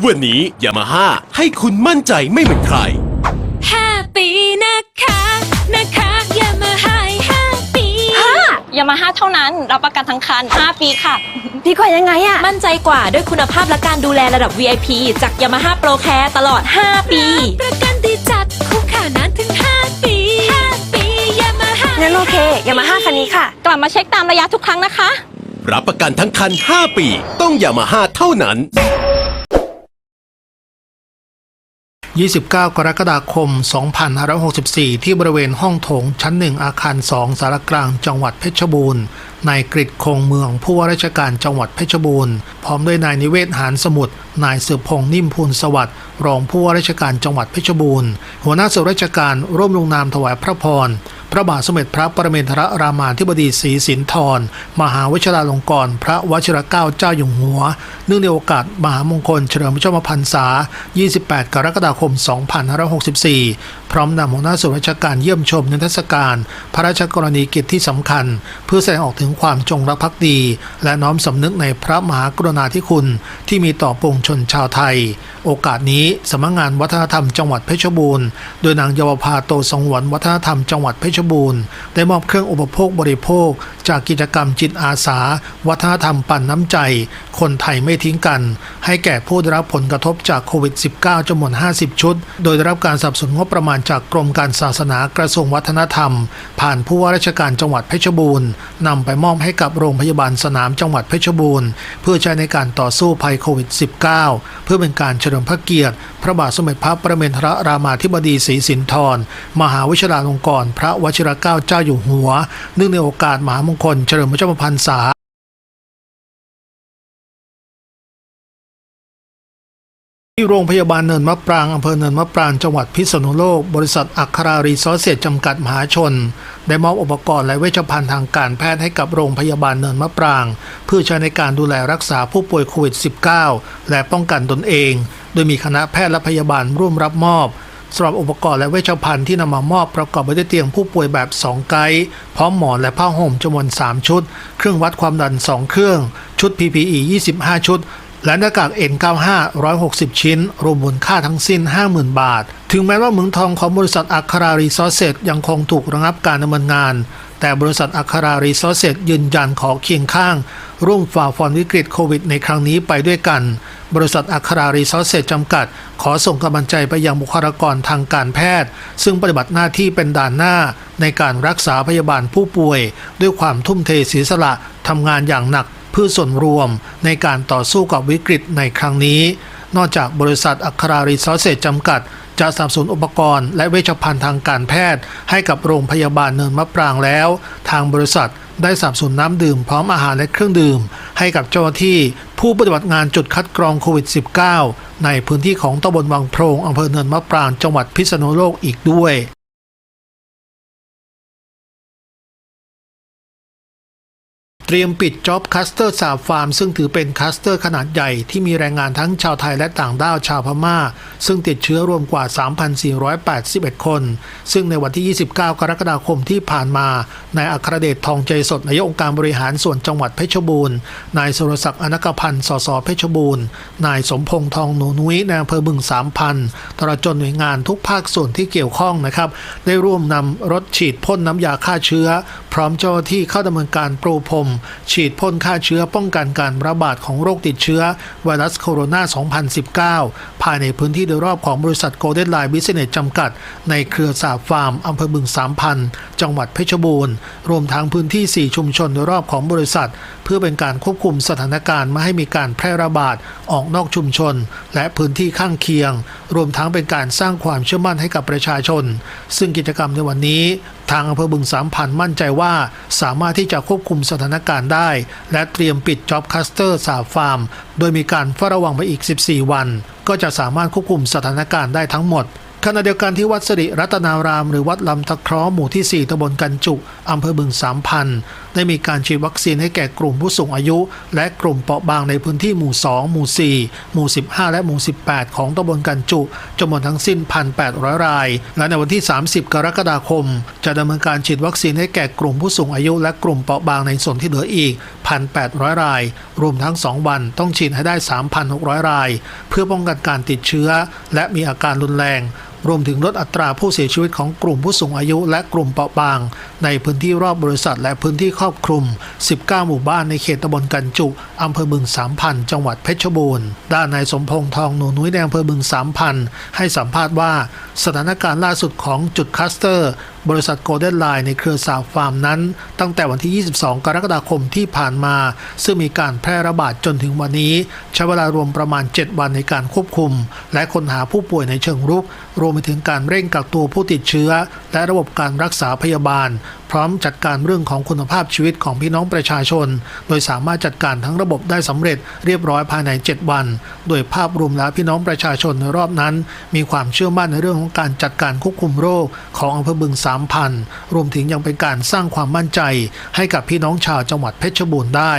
วันนี้ยามาฮ่าให้คุณมั่นใจไม่เหมือนใคร ห้าปีนะคะ นะคะอย่ามาหายห้าปียามาฮ่าเท่านั้น รับประกันทั้งคัน 5 ปีค่ะ ดีกว่ายังไงอะมั่นใจกว่าด้วยคุณภาพและการดูแลระดับ VIP จาก Yamaha Pro Care ตลอด 5 ปี ประกันดีจัดคุ้มค่านานถึง5ปี5ปียามาฮ่างั้นโอเคยามาฮ่าคันนี้ค่ะ กลับมาเช็คตามระยะทุกครั้งนะคะ รับประกันทั้งคัน 5 ปี ต้องยามาฮ่าเท่านั้น 29 กรกฎาคม 2564 ที่บริเวณห้องโถงชั้นหนึ่งอาคาร 2 สารกลางจังหวัดเพชรบูรณ์นายกริดคงเมืองผู้ว่าราชการจังหวัดเพชรบูรณ์พร้อมด้วยนายนิเวศหานสมุทรนายสืบพงษ์นิ่มพูนสวัสดิ์รองผู้ว่าราชการจังหวัดเพชรบูรณ์หัวหน้าส่วนราชการร่วมลงนามถวายพระพร พระบาทสมเด็จพระปรเมนทรรามาธิบดีศรีสินธรมหาวชิราลงกรณ์พระวชิรเกล้าเจ้าอยู่หัว เนื่องในโอกาสมหามงคลเฉลิมพระชนมพรรษา 28 กรกฎาคม 2564 พร้อมนำหัวหน้าส่วนราชการเยี่ยมชมนิทรรศการ พระราชกรณีกิจที่สำคัญ เพื่อแสดงออกถึงความจงรักภักดี และน้อมสำนึกในพระมหากรุณาธิคุณ ที่มีต่อปวงชนชาวไทย โอกาสนี้สำนักงานวัฒนธรรมจังหวัดเพชรบูรณ์ โดยนางเยาวภาโตสงวนวัฒนธรรมจังหวัดเพชรบูรณ์ได้มอบเครื่องอุปโภคบริโภค จากกิจกรรมจิตอาสา วัฒนธรรมปั่นน้ำใจ คนไทยไม่ทิ้งกัน ให้แก่ผู้ได้รับผลกระทบจากโควิด -19 จำนวน 50 ชุด โดยได้รับการสนับสนุนงบประมาณจากกรมการศาสนากระทรวงวัฒนธรรม ผ่านผู้ว่าราชการจังหวัดเพชรบูรณ์นำไปมอบให้กับโรงพยาบาลสนามจังหวัดเพชรบูรณ์ เพื่อใช้ในการต่อสู้ภัยโควิด -19 เพื่อเป็นการเฉลิมพระเกียรติ พระบาทสมเด็จพระประเมนทรรามาธิบดีศรีสินธรมหาวิชาลงกรณ์พระวชิรเกล้าเจ้าอยู่หัว เนื่องในโอกาสมหามงคลเฉลิมพระชนมพรรษา โรงพยาบาลเนินมะปรางอำเภอเนินมะปรางจังหวัดพิษณุโลก บริษัทอัครารีซอสเซจจำกัดมหาชน ได้มอบอุปกรณ์และเวชภัณฑ์ทางการแพทย์ให้กับโรงพยาบาลเนินมะปราง เพื่อใช้ในการดูแลรักษาผู้ป่วยโควิด -19 และป้องกันตนเอง โดยมีคณะแพทย์และพยาบาลร่วมรับมอบสำหรับอุปกรณ์และเวชภัณฑ์ที่นำมามอบประกอบไปด้วยเตียงผู้ป่วยแบบ 2 ไกด์พร้อมหมอนและผ้าห่มจำนวน 3 ชุด เครื่องวัดความดัน 2 เครื่อง ชุด PPE 25 ชุด และหน้ากาก N95 160 ชิ้น รวมมูลค่าทั้งสิ้น 50,000 บาท ถึงแม้ว่าเหมืองทองของบริษัทอัครารีซอสเซตยังคงถูกระงับการดำเนินงาน แต่บริษัทอัครารีซอสเซตยืนยันขอเคียงข้าง ร่วมฝ่าฟันวิกฤตโควิดในครั้งนี้ไปด้วยกัน บริษัทอัครารีซอสเซตจำกัด ขอส่งกำลังใจไปยังบุคลากรทางการแพทย์ ซึ่งปฏิบัติหน้าที่เป็นด่านหน้า ในการรักษาพยาบาลผู้ป่วย ด้วยความทุ่มเทเสียสละทำงานอย่างหนัก เพื่อส่วนรวมในการต่อสู้กับวิกฤตในครั้งนี้ นอกจากบริษัทอัครารีซอสเซจจำกัด จะสนับสนุนอุปกรณ์และเวชภัณฑ์ทางการแพทย์ ให้กับโรงพยาบาลเนินมะปรางแล้ว ทางบริษัทได้สนับสนุนน้ำดื่มพร้อมอาหารและเครื่องดื่ม ให้กับเจ้าหน้าที่ผู้ปฏิบัติงานจุดคัดกรองโควิด -19 ในพื้นที่ของตำบลวังโพรงอำเภอเนินมะปรางจังหวัดพิษณุโลกอีกด้วย ตรียมปิดจ็อบคัสเตอร์สาบฟาร์ม ซึ่งถือเป็นคัสเตอร์ขนาดใหญ่ที่มีแรงงานทั้งชาวไทยและต่างด้าวชาวพม่า ซึ่งติดเชื้อรวมกว่า 3,481 คน ซึ่งในวันที่ 29 กรกฎาคมที่ผ่านมานายอัครเดชทองใจสดนายกองค์การบริหารส่วนจังหวัดเพชรบูรณ์นายสุรศักดิ์อนกพันธ์สสเพชรบูรณ์นายสมพงษ์ทองหนูนุ้ยในอำเภอบึงสามพันตลอดจนหน่วยงานทุกภาคส่วนที่เกี่ยวข้องนะครับได้ร่วมนำรถฉีดพ่นน้ำยาฆ่าเชื้อ พร้อมเจ้าหน้าที่เข้าดำเนินการปรูพรมฉีดพ่นฆ่าเชื้อป้องกันการระบาดของโรคติดเชื้อไวรัสโคโรนา 2019 ภายในพื้นที่โดยรอบของบริษัทโกลเด้นไลน์บิสเนสจำกัด ในเครือสาฟาร์มอำเภอบึงสามพัน จังหวัดเพชรบูรณ์ รวมทั้งพื้นที่ 4 ชุมชนโดยรอบของบริษัทเพื่อเป็นการควบคุมสถานการณ์ไม่ให้มีการแพร่ระบาดออกนอกชุมชน และพื้นที่ข้างเคียง รวมทั้งเป็นการสร้างความเชื่อมั่นให้กับประชาชน ซึ่งกิจกรรมในวันนี้ ทางอำเภอบึงสามพันมั่นใจว่า สามารถที่จะควบคุมสถานการณ์ได้ และเตรียมปิดจ็อบคัสเตอร์สาฟาร์ม โดยมีการเฝ้าระวังไปอีก 14 วัน ก็จะสามารถควบคุมสถานการณ์ได้ทั้งหมดขณะเดียวกันที่วัดสิริรัตนาราม หรือวัดลำตะเคราะห์หมู่ที่ 4ตำบลกันจุ อำเภอบึงสามพัน ได้มีการฉีดวัคซีนให้แก่กลุ่มผู้สูงอายุ และกลุ่มเปราะบางในพื้นที่หมู่ 2 หมู่ 4 หมู่ 15 และหมู่ 18 ของตำบลกันจุจำนวนทั้งสิ้น 1,800 ราย และในวันที่ 30 กรกฎาคม จะดำเนินการฉีดวัคซีนให้แก่กลุ่มผู้สูงอายุ และกลุ่มเปราะบางในส่วนที่เหลืออีก 1,800 ราย รวมทั้ง 2 วันต้องฉีดให้ได้ 3,600 ราย เพื่อป้องกันการติดเชื้อ และมีอาการรุนแรง รวมถึงลดอัตราผู้เสียชีวิตของกลุ่มผู้สูงอายุและกลุ่มเปราะบาง ในพื้นที่รอบบริษัทและพื้นที่ครอบคลุม 19 หมู่บ้านในเขตตำบลกันจุ อำเภอบึงสามพันจังหวัดเพชรบูรณ์ ด้านนายสมพงษ์ทองหนูนุ้ยในอำเภอบึงสามพันให้สัมภาษณ์ว่าสถานการณ์ล่าสุดของจุดคัสเตอร์ บริษัทโกลเด้นไลน์ในเครือสาวฟาร์มนั้น ตั้งแต่วันที่ 22 กรกฎาคมที่ผ่านมา ซึ่งมีการแพร่ระบาดจนถึงวันนี้ ใช้เวลารวมประมาณ 7 วันในการควบคุม และค้นหาผู้ป่วยในเชิงรุก รวมไปถึงการเร่งกักตัวผู้ติดเชื้อ และระบบการรักษาพยาบาล พร้อมจัดการเรื่องของคุณภาพชีวิตของพี่น้องประชาชน โดยสามารถจัดการทั้งระบบได้สำเร็จเรียบร้อยภายใน 7 วัน โดยภาพรวมแล้วพี่น้องประชาชนในรอบนั้น มีความเชื่อมั่นในเรื่องของการจัดการควบคุมโรคของอำเภอบึงสามพันรวมถึงยังเป็นการสร้างความมั่นใจ ให้กับพี่น้องชาวจังหวัดเพชรบูรณ์ได้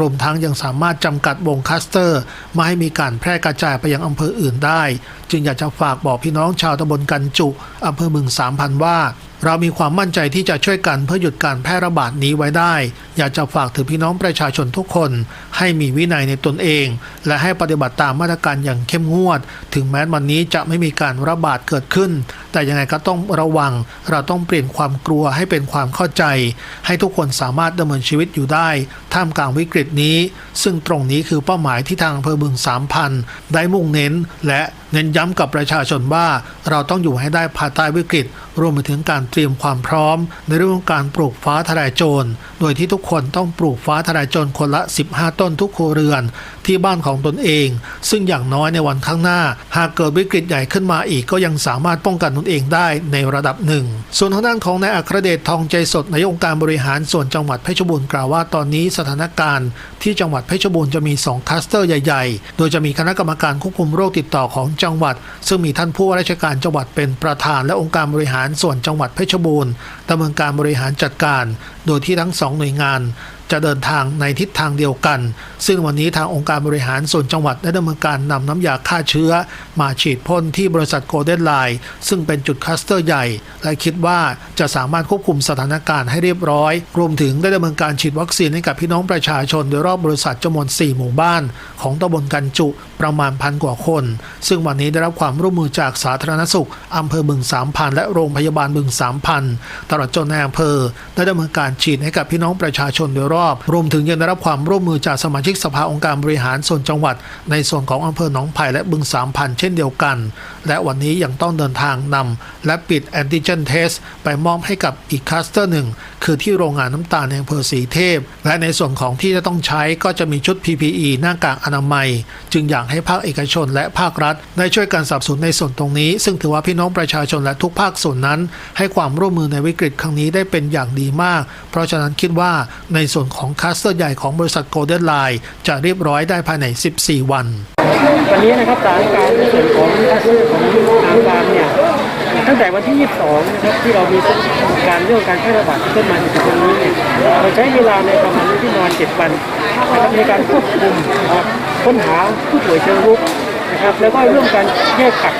รวมทั้งยังสามารถจำกัดวงคัสเตอร์ ไม่ให้มีการแพร่กระจายไปยังอำเภออื่นได้จึงอยากจะฝากบอกพี่น้องชาวตำบลกันจุอำเภอบึงสามพันว่า เรามีความมั่นใจที่จะช่วยกันเพื่อหยุดการแพร่ระบาดนี้ไว้ได้ อยากจะฝากถึงพี่น้องประชาชนทุกคน ให้มีวินัยในตนเอง และให้ปฏิบัติตามมาตรการอย่างเข้มงวด ถึงแม้วันนี้จะไม่มีการระบาดเกิดขึ้น แต่ยังไงก็ต้องระวัง เราต้องเปลี่ยนความกลัวให้เป็นความเข้าใจ ให้ทุกคนสามารถดำเนินชีวิตอยู่ได้ ท่ามกลางวิกฤตนี้ ซึ่งตรงนี้คือเป้าหมายที่ทางอำเภอบึงสามพันได้มุ่งเน้น และเน้นย้ำกับประชาชนว่าเราต้องอยู่ให้ได้ภายใต้วิกฤต รวมไปถึงการเตรียมความพร้อม ในเรื่องของการปลูกฟ้าทลายโจร โดยที่ทุกคนต้องปลูกฟ้าทลายโจรคนละ 15 ต้นทุกครัวเรือน ที่บ้านของตนเอง ซึ่งอย่างน้อยในวันข้างหน้า หากเกิดวิกฤตใหญ่ขึ้นมาอีกก็ยังสามารถป้องกันตนเองได้ในระดับหนึ่ง ส่วนทางด้านของนายอัครเดชทองใจสดนายองค์การบริหารส่วนจังหวัดเพชรบูรณ์กล่าวว่าตอนนี้สถานการณ์ที่จังหวัดเพชรบูรณ์จะมี 2คลัสเตอร์ใหญ่ๆ โดยจะมีคณะกรรมการควบคุมโรคติดต่อของจังหวัด ซึ่งมีท่านผู้ว่าราชการจังหวัดเป็นประธานและองค์การบริหารส่วนจังหวัดเพชรบูรณ์ดำเนินการบริหารจัดการ โดยที่ทั้งสองหน่วยงาน จะเดินทางในทิศทางเดียวกัน ซึ่งวันนี้ทางองค์การบริหารส่วนจังหวัดได้ดำเนินการนำน้ำยาฆ่าเชื้อ มาฉีดพ่นที่บริษัทโกลเด้นไลน์ซึ่งเป็นจุดคลัสเตอร์ใหญ่ และคิดว่าจะสามารถควบคุมสถานการณ์ให้เรียบร้อย รวมถึงได้ดำเนินการฉีดวัคซีนให้กับพี่น้องประชาชนโดยรอบบริษัทจำนวน 4 หมู่บ้าน ของตำบลกันจุประมาณพันกว่าคน ซึ่งวันนี้ได้รับความร่วมมือจากสาธารณสุขอำเภอบึงสามพันและโรงพยาบาลบึงสามพันตลอดจนในอำเภอได้ดำเนินการฉีดให้กับพี่น้องประชาชนโดยรอบรวมถึงยังได้รับความร่วมมือจากสมาชิกสภาองค์การบริหารส่วนจังหวัด ในส่วนของอำเภอหนองไผ่และบึงสามพันเช่นเดียวกัน และวันนี้ยังต้องเดินทางนำและปิดแอนติเจนเทสไปมอบให้กับอีกคลัสเตอร์หนึ่ง คือที่โรงงานน้ำตาลในอำเภอสีเทพ และในส่วนของที่จะต้องใช้ก็จะมีชุด PPE หน้ากากอนามัย จึงอยากให้ภาคเอกชนและภาครัฐ ได้ช่วยกันสนับสนุนในส่วนตรงนี้ ซึ่งถือว่าพี่น้องประชาชนและทุกภาคส่วนนั้น ให้ความร่วมมือในวิกฤตครั้งนี้ได้เป็นอย่างดีมาก เพราะฉะนั้นคิดว่าในส่วนของคลัสเตอร์ใหญ่ของบริษัทโกลเด้นไลน์จะเรียบร้อยได้ภายใน 14 วัน วันนี้นะครับสถานการณ์ในส่วนของทัศน์ของทางการเนี่ยตั้งแต่วันที่ 22 นะครับที่เรามีการเรื่องการแพร่ระบาดขึ้นมาในถึงวันนี้เนี่ยเราใช้เวลาในประมาณที่นอน 7 วันนะครับในการควบคุมนะครับค้นหาผู้ป่วยเชิงรุกนะครับแล้วก็เรื่องการแยกกัก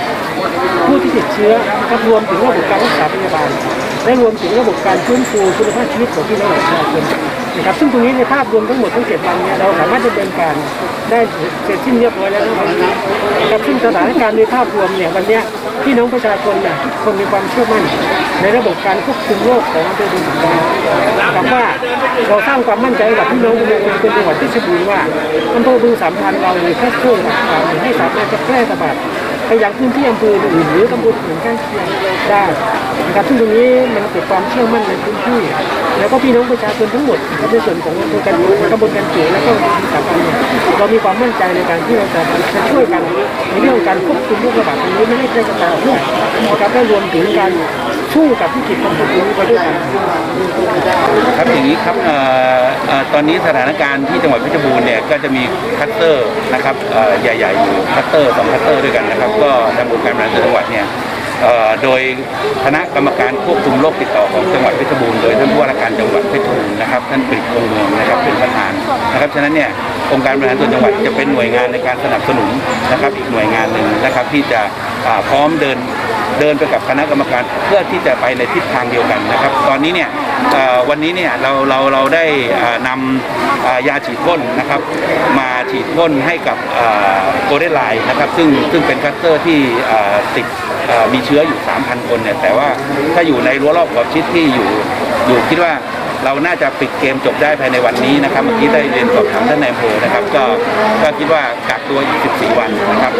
ผู้ที่ติดเชื้อนะครับรวมถึงระบบการรักษาพยาบาลและรวมถึงระบบการฟื้นฟูคุณภาพชีวิตของพี่น้องประชาชน นะครับซึ่งตรงนี้ในภาพรวมทั้งหมดทั้งเจ็ดวันเนี่ยเราสามารถดำเนินการได้เสร็จสิ้นเรียบร้อยแล้วทั้งหมดนะครับซึ่งสถานการณ์ในภาพรวมเนี่ยวันนี้ยพี่น้องประชาชนเนี่ยทุกคนมีความเชื่อมั่น ในระบบการควบคุมโรคของอำเภอบึงสามพันนะครับว่าเราสร้างความมั่นใจกับพี่น้องประชาชนคนจังหวัดเพชรบูรณ์ว่าอำเภอบึงสามพันเรามีแค่ช่วงต่างๆให้สามารถจะแพร่ระบาด ไปยังพื้นที่อำเภออื่นหรือตำบลอื่นใกล้เคียงได้นะครับซึ่งตรงนี้มันเกิดความเชื่อมั่นในพื้นที่ แล้วก็พี่น้องประชาชนทั้งหมดนะครับในส่วนของอำเภอกันตำบลกันจุแล้วก็สถาบันเนี่ยเรามีความมั่นใจในการที่เราจะจะช่วยกันในเรื่องการควบคุมโรคระบาดตรงนี้ไม่ให้แพร่กระจายออกไปนะครับและรวมถึงการ สู้กับวิกฤตของโควิดไปด้วยกันครับอย่างนี้ครับออตอนนี้สถานการณ์ที่จังหวัดเพชรบูรณ์เนี่ยก็จะมีคัตเตอร์นะครับใหญ่ๆอยู่คัตเตอร์สองคัตเตอร์ด้วยกันนะครับ ก็ทางองค์การบริหารส่วนจังหวัดเนี่ยโดยคณะกรรมการควบคุมโรคติดต่อของจังหวัดเพชรบูรณ์โดยท่านผู้ว่าราชการจังหวัดเพชรบูรณ์นะครับท่านกฤษคงเมืองนะครับเป็นประธานนะครับฉะนั้นเนี่ยองค์การบริหารส่วนจังหวัดจะเป็นหน่วยงานในการสนับสนุนนะครับอีกหน่วยงานหนึ่งนะครับที่จะพร้อมเดิน เดินไปกับคณะกรรมการเพื่อที่จะไปในทิศทางเดียวกันนะครับ ตอนนี้เนี่ยวันนี้เนี่ยเราเราเราได้นำยาฉีดพ่นนะครับ มาฉีดพ่นให้กับโกลเด้นไลน์นะครับ ซึ่งซึ่งเป็นคัสเตอร์ที่ติดมีเชื้ออยู่ 3,000 คนเนี่ยแต่ว่าถ้าอยู่ในรั้วรอบขอบชิดที่อยู่อยู่คิดว่า เราน่าจะปิดเกมจบได้ภายในวันนี้นะครับเมื่อกี้ได้เรียนสอบถามท่านนายอำเภอนะครับ ก็ก็คิดว่ากักตัวอีก 14 วันนะครับ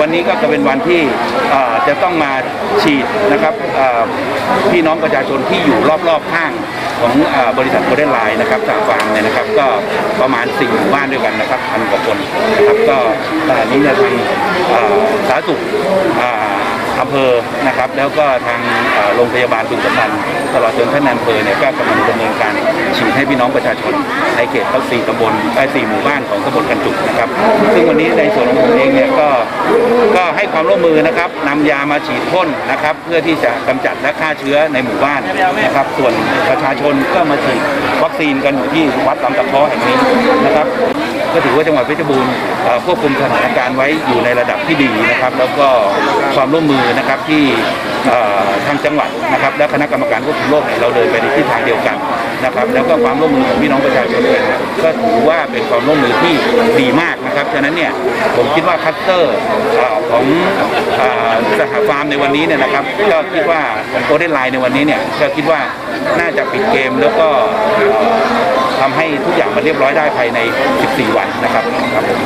วันนี้ก็จะเป็นวันที่จะต้องมาฉีดนะครับพี่น้องประชาชนที่อยู่รอบๆข้างของอบริษัทโมเดลไลน์นะครับจากฟาร์มเนี่ยนะครับ ก็ประมาณ4หมู่บ้านด้วยกันนะครับพันกว่าคนนะครับก็ขณะนี้เนี่ยทางสาธารณสุข อำเภอนะครับ แล้วก็ทางโรงพยาบาลบึงสัมพันธ์ตลอดจนท่านนายอำเภอเนี่ยก็กำลังดำเนินการฉีดให้พี่น้องประชาชนในเขตทั้งสี่ตำบลไอ้สี่หมู่บ้านของตำบลกันจุกนะครับ ซึ่งวันนี้ในส่วนของผมเองเนี่ยก็ก็ให้ความร่วมมือนะครับนำยามาฉีดพ่นนะครับ เพื่อที่จะกำจัดและฆ่าเชื้อในหมู่บ้านนะครับ ส่วนประชาชนก็มาฉีดวัคซีนกันอยู่ที่วัดลำตะเคาะแห่งนี้นะครับ ก็ถือว่าจังหวัดเพชรบูรณ์ควบคุมสถานการณ์ไว้อยู่ในระดับที่ดีนะครับ แล้วก็ความร่วมมือนะครับที่ทางจังหวัดนะครับ และคณะกรรมการควบคุมโรคเราเดินไปในทิศทางเดียวกันนะครับ แล้วก็ความร่วมมือของพี่น้องประชาชนเก็ถือว่าเป็นความร่วมมือที่ดีมากนะครับฉะนั้นเนี่ยผมคิดว่าคัสเตอร์ของสหฟาร์มในวันนี้เนี่ยนะครับก็คิดว่าของโกลเด้นไลน์ในวันนี้เนี่ยก็คิดว่าน่าจะปิดเกมแล้วก็ ทำให้ทุกอย่างมันเรียบร้อยได้ภายใน 14 วันนะครับครับผม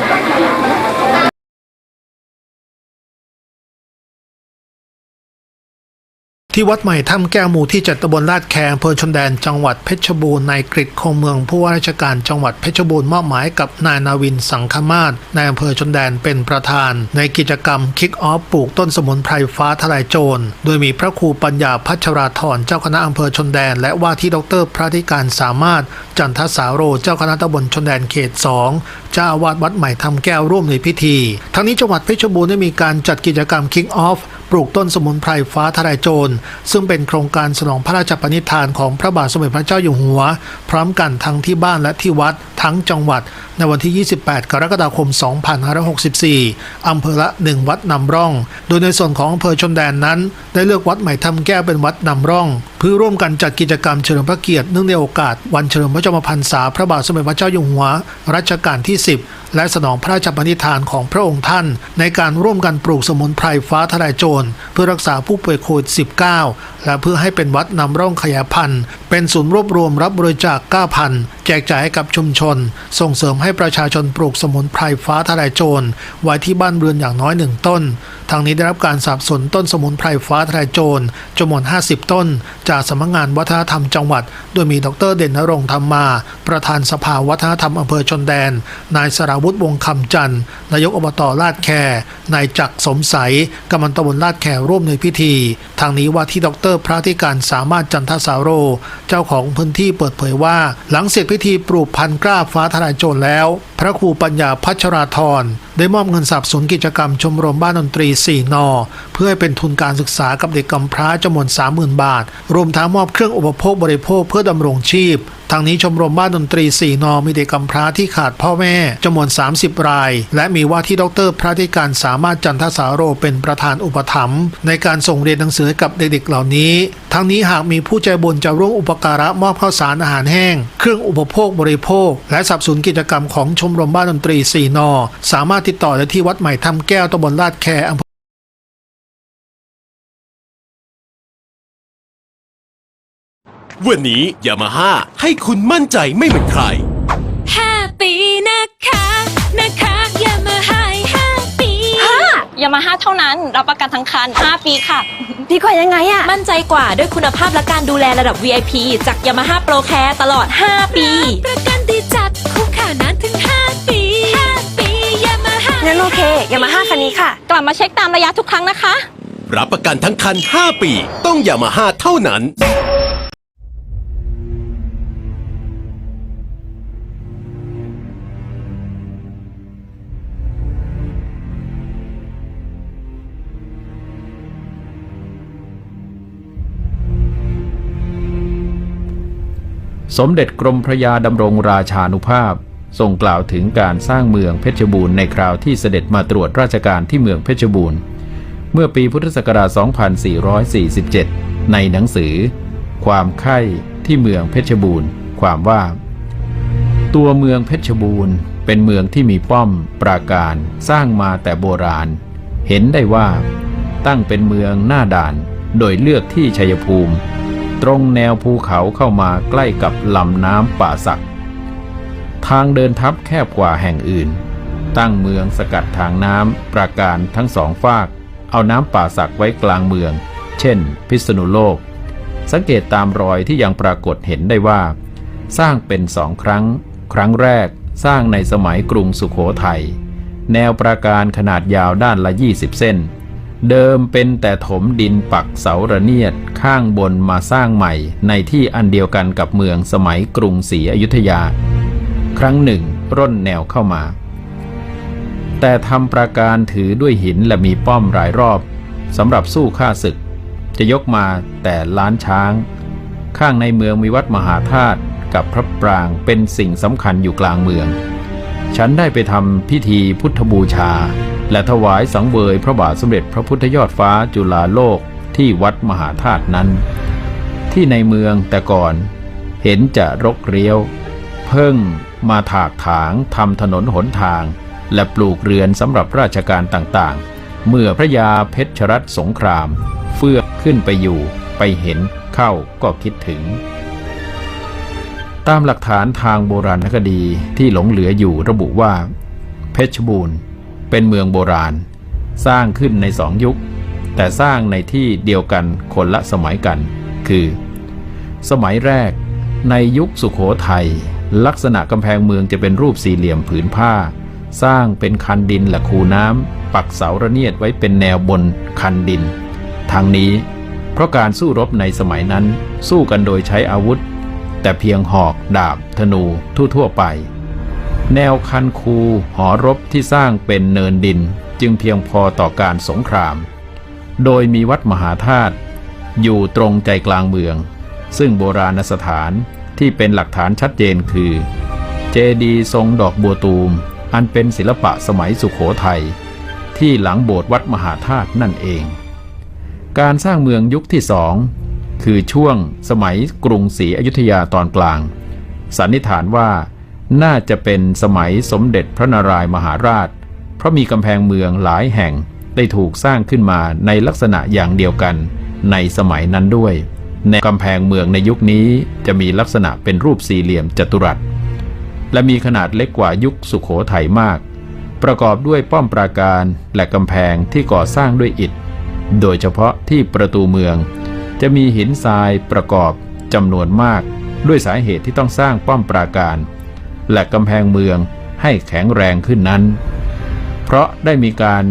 ที่วัดใหม่ถ้ำแก้วหมู่ที่จัดตำบลลาดแคอำเภอชนแดนจังหวัดเพชรบูรณ์นายกฤษคงเมืองผู้ว่าราชการจังหวัดเพชรบูรณ์มอบหมายกับนายนาวินสังคมาศนายอำเภอชนแดนเป็นประธาน ในกิจกรรมคิกออฟปลูกต้นสมุนไพรฟ้าทลายโจร โดยมีพระครูปัญญาพัชราธรเจ้าคณะอำเภอชนแดน และว่าที่ดรพระธิการสามารถจันทสาโรเจ้าคณะตำบลชนแดนเขตสองเจ้าอาวาสวัดใหม่ทำแก้วร่วมในพิธี ทั้งนี้จังหวัดเพชรบูรณ์ได้มีการจัดกิจกรรมคิกออฟปลูกต้นสมุนไพรฟ้าทลายโจร ซึ่งเป็นโครงการสนองพระราชปณิธานของพระบาทสมเด็จพระเจ้าอยู่หัว พร้อมกันทั้งที่บ้านและที่วัดทั้งจังหวัด ในวันที่ 28 กรกฎาคม 2564 อำเภอละ 1 วัดนำร่อง โดยในส่วนของอำเภอชนแดนนั้น ได้เลือกวัดใหม่ทำแก้วเป็นวัดนำร่อง เพื่อร่วมกันจัดกิจกรรมเฉลิมพระเกียรติเนื่องในโอกาสวันเฉลิมพระชนมพรรษาพระบาทสมเด็จพระเจ้าอยู่หัวรัชกาลที่ 10 และสนองพระราชปณิธานของพระองค์ท่าน ในการร่วมกันปลูกสมุนไพรฟ้าทลายโจร เพื่อรักษาผู้ป่วยโควิด -19 และเพื่อให้เป็นวัดนำร่องขยายพันธุ์ เป็นศูนย์รวบรวมรับบริจาค9,000 แจกจ่ายให้กับชุมชน ส่งเสริมให้ประชาชนปลูกสมุนไพรฟ้าทลายโจร ไว้ที่บ้านเรือนอย่างน้อยหนึ่งต้นทางนี้ได้รับการสนับสนุนต้นสมุนไพรฟ้าทลายโจรจำนวน 50 ต้น จากสำนักงานวัฒนธรรมจังหวัด โดยมีดรเด่นนรงค์ธรรมา ประธานสภาวัฒนธรรมอำเภอชนแดน นายสราวุฒิวงคำจันทร์นายกอบตลาดแครนายจักสมใสกำมันตำบลลาดแคร่วมในพิธี ทางนี้ว่าที่ดรพระธิการสามารถจันทสาโร เจ้าของพื้นที่เปิดเผยว่า หลังเสร็จพิธีปลูกพันธุ์กล้าฟ้าทลายโจรแล้ว พระครูปัญญาพัชราธรได้มอบเงินสนับสนุนกิจกรรมชมรมบ้านดนตรี 4 นอ เพื่อให้เป็นทุนการศึกษากับเด็กกำพร้าจำนวน30,000 บาท รวมทั้งมอบเครื่องอุปโภคบริโภคเพื่อดำรงชีพทางนี้ชมรมบ้านดนตรี 4 นอมีเด็กกำพร้าที่ขาดพ่อแม่จำนวน 30 ราย และมีว่าที่ดรพระธิการสามารถจันทสาโรเป็นประธานอุปถัมภ์ในการส่งเรียนหนังสือกับเด็กๆเหล่านี้ ทั้งนี้หากมีผู้ใจบุญจะร่วมอุปการะมอบข้าวสารอาหารแห้ง เครื่องอุปโภคบริโภค และสับสนกิจกรรมของชมรมบ้านดนตรี 4 นอ สามารถติดต่อได้ที่วัดใหม่ทำแก้วตำบลลาดแคอำเภอ วันนี้ยามาฮ่าให้คุณมั่นใจไม่เหมือนใคร ห้าปีนะคะ นะคะยามาฮ่าห้าปียามาฮ่าเท่านั้นรับประกันทั้งคัน 5 ปีค่ะ ดีกว่ายังไงอะมั่นใจกว่าด้วยคุณภาพและการดูแลระดับ VIP จากยามาฮ่าโปรแคร์ตลอด 5 ปี ประกันดีจัดคุ้มค่านานถึง5ปี5ปียามาฮ่างั้นโอเคยามาฮ่าคันนี้ค่ะ กลับมาเช็คตามระยะทุกครั้งนะคะ รับประกันทั้งคัน 5 ปี ต้องยามาฮ่าเท่านั้น สมเด็จกรมพระยาดำรงราชานุภาพ ทรงกล่าวถึงการสร้างเมืองเพชรบูรณ์ในคราวที่เสด็จมาตรวจราชการที่เมืองเพชรบูรณ์ เมื่อปีพุทธศักราช 2447 ในหนังสือ ความไข้ที่เมืองเพชรบูรณ์ ความว่า ตัวเมืองเพชรบูรณ์ เป็นเมืองที่มีป้อมปราการสร้างมาแต่โบราณ เห็นได้ว่า ตั้งเป็นเมืองหน้าด่าน โดยเลือกที่ชัยภูมิ ตรงแนวภูเขาเข้ามาใกล้กับลำน้ำป่าสัก ทางเดินทัพแคบกว่าแห่งอื่น ตั้งเมืองสกัดทางน้ำปราการทั้งสองฝาก เอาน้ำป่าสักไว้กลางเมือง เช่น พิษณุโลก สังเกตตามรอยที่ยังปรากฏเห็นได้ว่า สร้างเป็นสองครั้ง ครั้งแรกสร้างในสมัยกรุงสุขโขทยัยแนวปราการขนาดยาวด้านละ 20 เส้น เดิมเป็นแต่ถมดินปักเสาระเนียดข้างบนมาสร้างใหม่ในที่อันเดียวกันกับเมืองสมัยกรุงศรีอยุธยา ครั้งหนึ่งร่นแนวเข้ามา แต่ทำปราการถือด้วยหินและมีป้อมหลายรอบสำหรับสู้ข้าศึก จะยกมาแต่ล้านช้าง ข้างในเมืองมีวัดมหาธาตุกับพระปรางเป็นสิ่งสำคัญอยู่กลางเมือง ฉันได้ไปทำพิธีพุทธบูชา และถวายสังเวยพระบาทสมเด็จพระพุทธยอดฟ้าจุฬาโลกที่วัดมหาธาตุนั้น ที่ในเมืองแต่ก่อน เห็นจะรกเรียว เพิ่งมาถากถางทำถนนหนทาง และปลูกเรือนสำหรับราชการต่างๆ เมื่อพระยาเพชรรัตสงคราม เฟื่องขึ้นไปอยู่ไปเห็นเข้าก็คิดถึง ตามหลักฐานทางโบราณคดีที่หลงเหลืออยู่ระบุว่า เพชรบูรณ์ เป็นเมืองโบราณ สร้างขึ้นในสองยุค แต่สร้างในที่เดียวกันคนละสมัยกัน คือ สมัยแรกในยุคสุขโขทัยลักษณะกำแพงเมืองจะเป็นรูปสี่เหลี่ยมผืนผ้า สร้างเป็นคันดินและคูน้ำปักเสาระเนียดไว้เป็นแนวบนคันดิน ทางนี้ เพราะการสู้รบในสมัยนั้นสู้กันโดยใช้อาวุธ แต่เพียงหอก ดาบ ธนูทั่วๆไป แนวคันคูหอรบที่สร้างเป็นเนินดินจึงเพียงพอต่อการสงคราม โดยมีวัดมหาธาตุอยู่ตรงใจกลางเมือง ซึ่งโบราณสถานที่เป็นหลักฐานชัดเจนคือ เจดีย์ทรงดอกบัวตูม อันเป็นศิลปะสมัยสุขโขทัยที่หลังโบสถ์วัดมหาธาตุนั่นเอง การสร้างเมืองยุคที่สองคือช่วงสมัยกรุงศรีอยุธยาตอนกลาง สันนิษฐานว่า น่าจะเป็นสมัยสมเด็จพระนารายมหาราช เพราะมีกำแพงเมืองหลายแห่งได้ถูกสร้างขึ้นมาในลักษณะอย่างเดียวกันในสมัยนั้นด้วยในกำแพงเมืองในยุคนี้จะมีลักษณะเป็นรูปสี่เหลี่ยมจัตุรัส และมีขนาดเล็กกว่ายุคสุขโขทัยมาก ประกอบด้วยป้อมปราการและกำแพงที่ก่อสร้างด้วยอิฐ โดยเฉพาะที่ประตูเมือง จะมีหินทรายประกอบจำนวนมาก ด้วยสาเหตุที่ต้องสร้างป้อมปราการ และกำแพงเมืองให้แข็งแรงขึ้นนั้น เพราะได้มีการ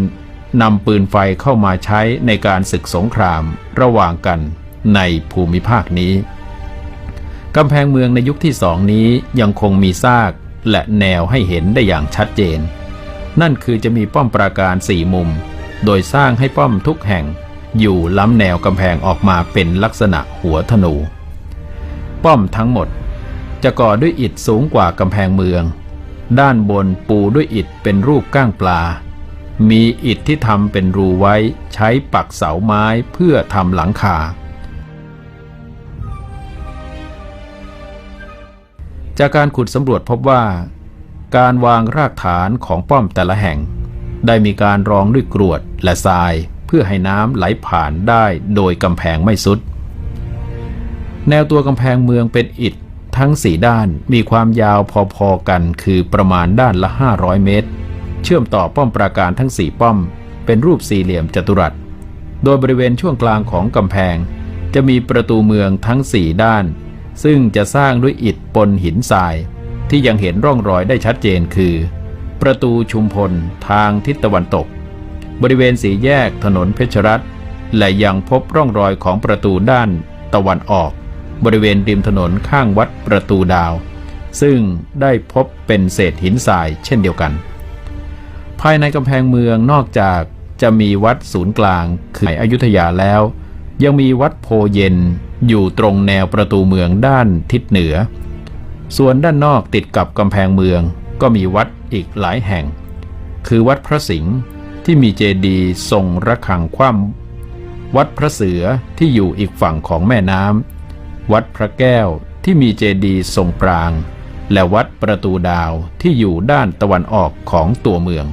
นำปืนไฟเข้ามาใช้ในการศึกสงครามระหว่างกันในภูมิภาคนี้ กำแพงเมืองในยุคที่สองนี้ยังคงมีซากและแนวให้เห็นได้อย่างชัดเจน นั่นคือจะมีป้อมปราการสี่มุม โดยสร้างให้ป้อมทุกแห่งอยู่ล้ำแนวกำแพงออกมาเป็นลักษณะหัวธนู ป้อมทั้งหมด จะก่อด้วยอิฐสูงกว่ากำแพงเมือง ด้านบนปูด้วยอิฐเป็นรูปก้างปลา มีอิฐที่ทำเป็นรูไว้ใช้ปักเสาไม้เพื่อทำหลังคา จากการขุดสำรวจพบว่า การวางรากฐานของป้อมแต่ละแห่ง ได้มีการรองด้วยกรวดและทรายเพื่อให้น้ำไหลผ่านได้โดยกำแพงไม่สุดแนวตัวกำแพงเมืองเป็นอิฐ ทั้งสี่ด้านมีความยาวพอๆกันคือประมาณด้านละ 500 เมตร เชื่อมต่อป้อมปราการทั้งสี่ป้อม เป็นรูปสี่เหลี่ยมจัตุรัส โดยบริเวณช่วงกลางของกำแพง จะมีประตูเมืองทั้งสี่ด้าน ซึ่งจะสร้างด้วยอิฐปนหินทราย ที่ยังเห็นร่องรอยได้ชัดเจนคือ ประตูชุมพลทางทิศตะวันตก บริเวณสีแยกถนนเพชรรัตน์และยังพบร่องรอยของประตูด้านตะวันออก บริเวณริมถนนข้างวัดประตูดาว ซึ่งได้พบเป็นเศษหินทรายเช่นเดียวกัน ภายในกำแพงเมืองนอกจากจะมีวัดศูนย์กลางคืออยุธยาแล้ว ยังมีวัดโพเย็นอยู่ตรงแนวประตูเมืองด้านทิศเหนือ ส่วนด้านนอกติดกับกำแพงเมืองก็มีวัดอีกหลายแห่ง คือวัดพระสิงห์ที่มีเจดีย์ทรงระฆังคว่ำวัดพระเสือที่อยู่อีกฝั่งของแม่น้ำ วัดพระแก้วที่มีเจดีย์ทรงปราง และวัดประตูดาวที่อยู่ด้านตะวันออกของตัวเมือง